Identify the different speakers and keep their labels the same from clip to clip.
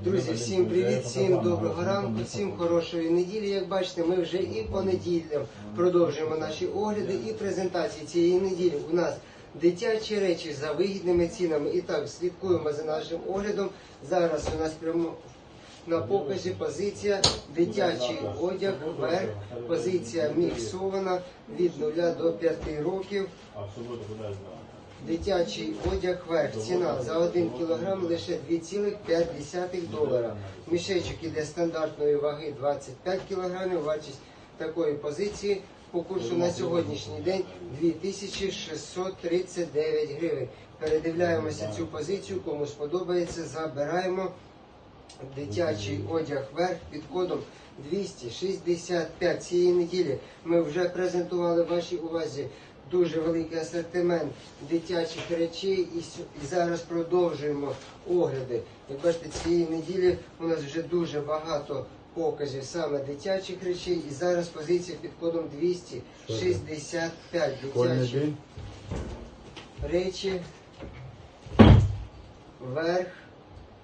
Speaker 1: Друзі, всім привіт, всім доброго ранку, всім хорошої неділі. Як бачите, ми вже і по неділям продовжуємо наші огляди і презентації цієї неділі. У нас дитячі речі за вигідними цінами. І так, слідкуємо за нашим оглядом. Зараз у нас прямо на показі позиція дитячий одяг вверх, позиція міксована від 0 до 5 років. Дитячий одяг верх. Ціна за 1 кг лише 2,5 долара. Мішечок іде стандартної ваги 25 кг. Вартість такої позиції по курсу на сьогоднішній день 2639 гривень. Передивляємося цю позицію. Кому сподобається, забираємо дитячий одяг верх під кодом 265 цієї неділі. Ми вже презентували вашій увазі дуже великий асортимент дитячих речей і, зараз продовжуємо огляди. Як бачите, цієї неділі у нас вже дуже багато показів саме дитячих речей. І зараз позиція під кодом 265 дитячі речі вверх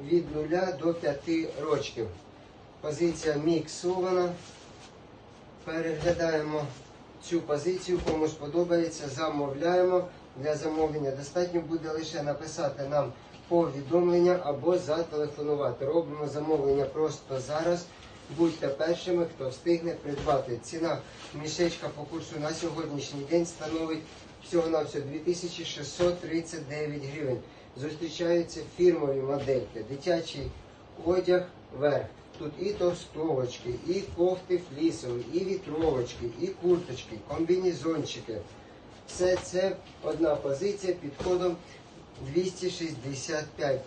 Speaker 1: від 0 до 5 рочків. Позиція міксована. Переглядаємо цю позицію, кому сподобається, замовляємо. Для замовлення достатньо буде лише написати нам повідомлення або зателефонувати. Робимо замовлення просто зараз. Будьте першими, хто встигне придбати. Ціна мішечка по курсу на сьогоднішній день становить всього-навсього 2639 гривень. Зустрічаються фірмові модельки, дитячий одяг верх. Тут і товстовочки, і кофти флісові, і вітровочки, і курточки, комбінезончики. Все це одна позиція під кодом 265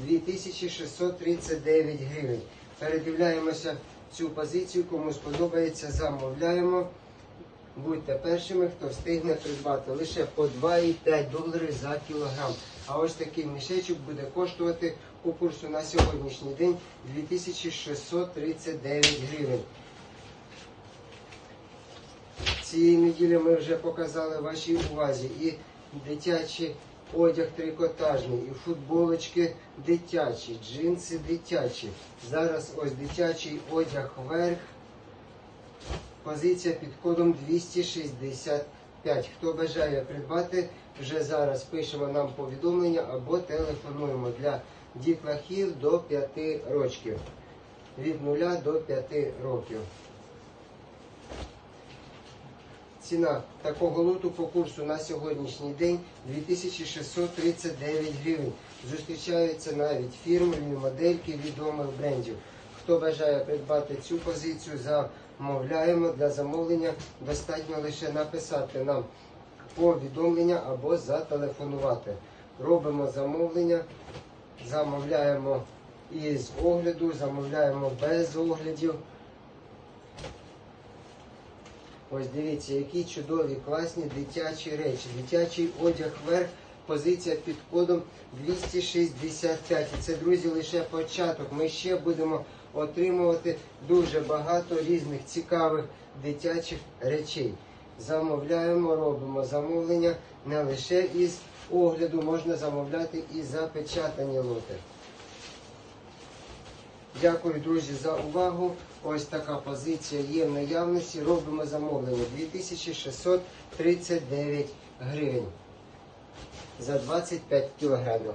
Speaker 1: 2639 гривень. Передивляємося цю позицію, кому сподобається, замовляємо. Будьте першими, хто встигне придбати лише по 2,5 долари за кілограм. А ось такий мішечок буде коштувати по курсу на сьогоднішній день 2639 гривень. Цієї неділі ми вже показали вашій увазі і дитячий одяг трикотажний, і футболочки дитячі, джинси дитячі. Зараз ось дитячий одяг вверх. Позиція під кодом 265. Хто бажає придбати, вже зараз пишемо нам повідомлення або телефонуємо для дітлахів до 5 років. Від 0 до 5 років. Ціна такого лоту по курсу на сьогоднішній день 2639 гривень. Зустрічаються навіть фірмові модельки відомих брендів. Хто бажає придбати цю позицію, замовляємо для замовлення. Достатньо лише написати нам повідомлення або зателефонувати. Робимо замовлення, замовляємо із огляду, замовляємо без оглядів. Ось дивіться, які чудові, класні дитячі речі. Дитячий одяг вверх, позиція під кодом 265. І це, друзі, лише початок. Ми ще будемо отримувати дуже багато різних цікавих дитячих речей. Замовляємо, робимо замовлення не лише із огляду, можна замовляти і запечатані лоти. Дякую, друзі, за увагу. Ось така позиція є в наявності. Робимо замовлення 2639 гривень за 25 кілограмів.